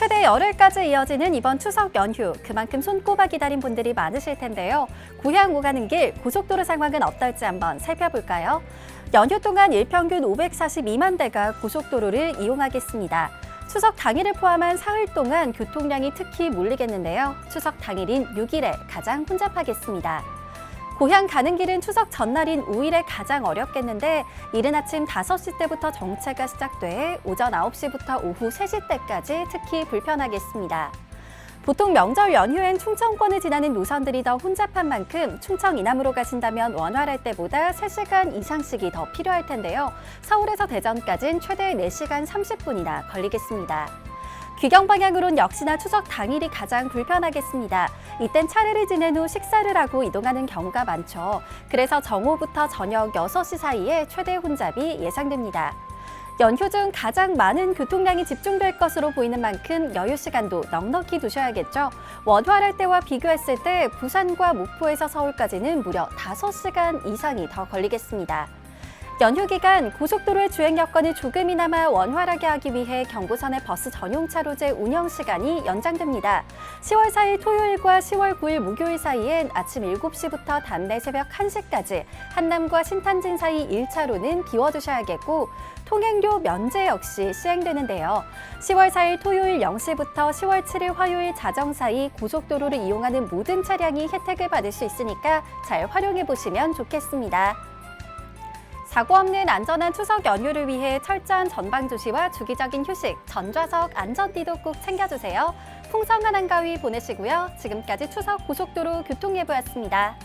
최대 열흘까지 이어지는 이번 추석 연휴, 그만큼 손꼽아 기다린 분들이 많으실 텐데요. 고향 오가는 길, 고속도로 상황은 어떨지 한번 살펴볼까요? 연휴 동안 일평균 542만 대가 고속도로를 이용하겠습니다. 추석 당일을 포함한 사흘 동안 교통량이 특히 몰리겠는데요. 추석 당일인 6일에 가장 혼잡하겠습니다. 고향 가는 길은 추석 전날인 5일에 가장 어렵겠는데 이른 아침 5시 때부터 정체가 시작돼 오전 9시부터 오후 3시 때까지 특히 불편하겠습니다. 보통 명절 연휴엔 충청권을 지나는 노선들이 더 혼잡한 만큼 충청 이남으로 가신다면 원활할 때보다 3시간 이상씩이 더 필요할 텐데요. 서울에서 대전까지는 최대 4시간 30분이나 걸리겠습니다. 귀경 방향으론 역시나 추석 당일이 가장 불편하겠습니다. 이땐 차례를 지낸 후 식사를 하고 이동하는 경우가 많죠. 그래서 정오부터 저녁 6시 사이에 최대 혼잡이 예상됩니다. 연휴 중 가장 많은 교통량이 집중될 것으로 보이는 만큼 여유 시간도 넉넉히 두셔야겠죠. 원활할 때와 비교했을 때 부산과 목포에서 서울까지는 무려 5시간 이상이 더 걸리겠습니다. 연휴 기간 고속도로의 주행 여건을 조금이나마 원활하게 하기 위해 경부선의 버스 전용 차로제 운영 시간이 연장됩니다. 10월 4일 토요일과 10월 9일 목요일 사이엔 아침 7시부터 다음날 새벽 1시까지 한남과 신탄진 사이 1차로는 비워두셔야겠고 통행료 면제 역시 시행되는데요. 10월 4일 토요일 0시부터 10월 7일 화요일 자정 사이 고속도로를 이용하는 모든 차량이 혜택을 받을 수 있으니까 잘 활용해 보시면 좋겠습니다. 사고 없는 안전한 추석 연휴를 위해 철저한 전방 주시와 주기적인 휴식, 전좌석 안전띠도 꼭 챙겨주세요. 풍성한 한가위 보내시고요. 지금까지 추석 고속도로 교통예보였습니다.